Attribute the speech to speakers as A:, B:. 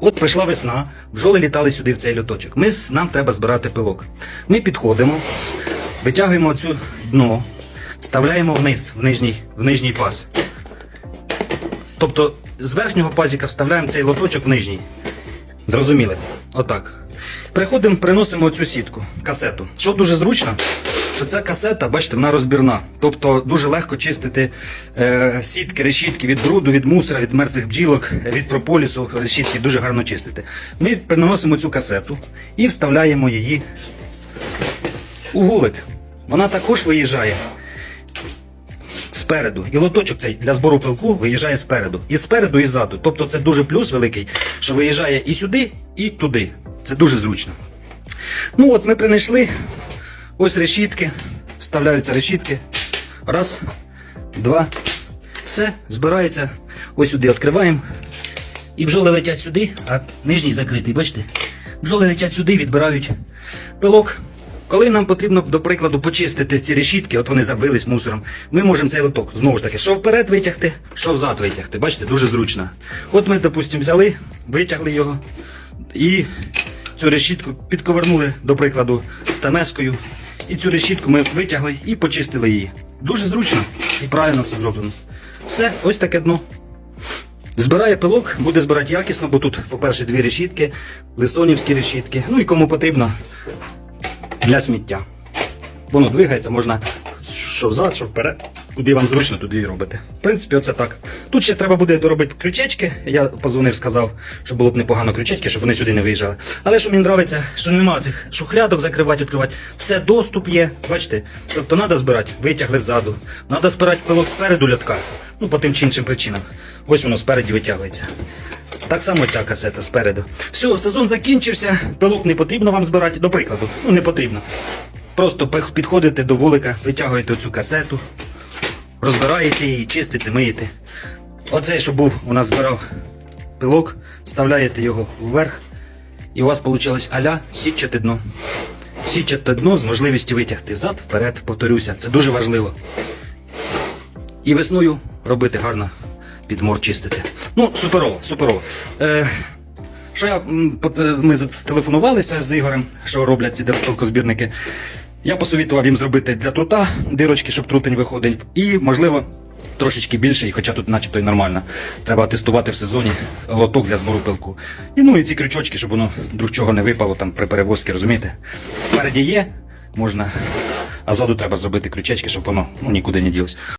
A: От прийшла весна, бджоли літали сюди в цей льоточок. Ми, нам треба збирати пилок. Ми підходимо, витягуємо оцю дно, вставляємо вниз, в нижній, в нижній паз. Тобто з верхнього пазіка вставляємо цей лоточок в нижній. Зрозуміли? Отак. Приходимо, приносимо цю сітку, касету. Що дуже зручно, що ця касета, бачите, вона розбірна. Тобто дуже легко чистити е, сітки, решітки від бруду, від мусора, від мертвих бджілок, від прополісу, решітки дуже гарно чистити. Ми приносимо цю касету і вставляємо її у вулик. Вона також виїжджає спереду. І лоточок цей для збору пилку виїжджає спереду. І спереду, і ззаду. Тобто це дуже плюс великий, що виїжджає і сюди, і туди. Це дуже зручно. Ну от ми принайшли ось решітки, вставляються решітки. Раз, два. Все, збирається. Ось сюди відкриваємо. І бджоли летять сюди, а нижній закритий, бачите? Бджоли летять сюди, відбирають пилок. Коли нам потрібно, до прикладу, почистити ці решітки, от вони забились мусором, ми можемо цей лоток знову ж таки, що вперед витягти, що взад витягти. Бачите, дуже зручно. От ми, допустимо, взяли, витягли його і цю решітку підковернули, до прикладу, стамескою. І цю решітку ми витягли і почистили її. Дуже зручно і правильно все зроблено. Все, ось таке дно. Збирає пилок, буде збирати якісно, бо тут, по-перше, дві решітки, лисонівські решітки. Ну і кому потрібно для сміття. Воно двигається, можна що взад, що вперед. Куди вам зручно, туди і робите. В принципі, оце так. Тут ще треба буде доробити крючечки. Я позвонив, сказав, що було б непогано крючечки, щоб вони сюди не виїжджали. Але що мені подобається, що немає цих шухлядок закривати, відкривати. Все доступ є. Бачите? Тобто треба збирати, витягли ззаду. Треба збирати пилок спереду льотка. Ну, по тим чи іншим причинам. Ось воно спереді витягується. Так само ця касета спереду. Все, сезон закінчився, пилок не потрібно вам збирати, до прикладу. Ну не потрібно. Просто підходите до вулика, витягуєте цю касету, розбираєте її, чистите, миєте. Оцей, що був, у нас збирав пилок, вставляєте його вверх, і у вас вийшло аля сітчате дно. Сітчате дно з можливістю витягти взад, вперед, повторюся, це дуже важливо. І весною робити гарно підмор чистити. Ну, суперово, суперово. Е, що я, ми зателефонувалися з Ігорем, що роблять ці пилкозбірники. Я посовітував їм зробити для трута дирочки, щоб трутень виходив. І, можливо, трошечки більше, і хоча тут начебто і нормально. Треба тестувати в сезоні лоток для збору пилку. І ну і ці крючочки, щоб воно друг чого не випало там при перевозці, розумієте? Спереді є, можна, а ззаду треба зробити крючечки, щоб воно ну, нікуди не ділось.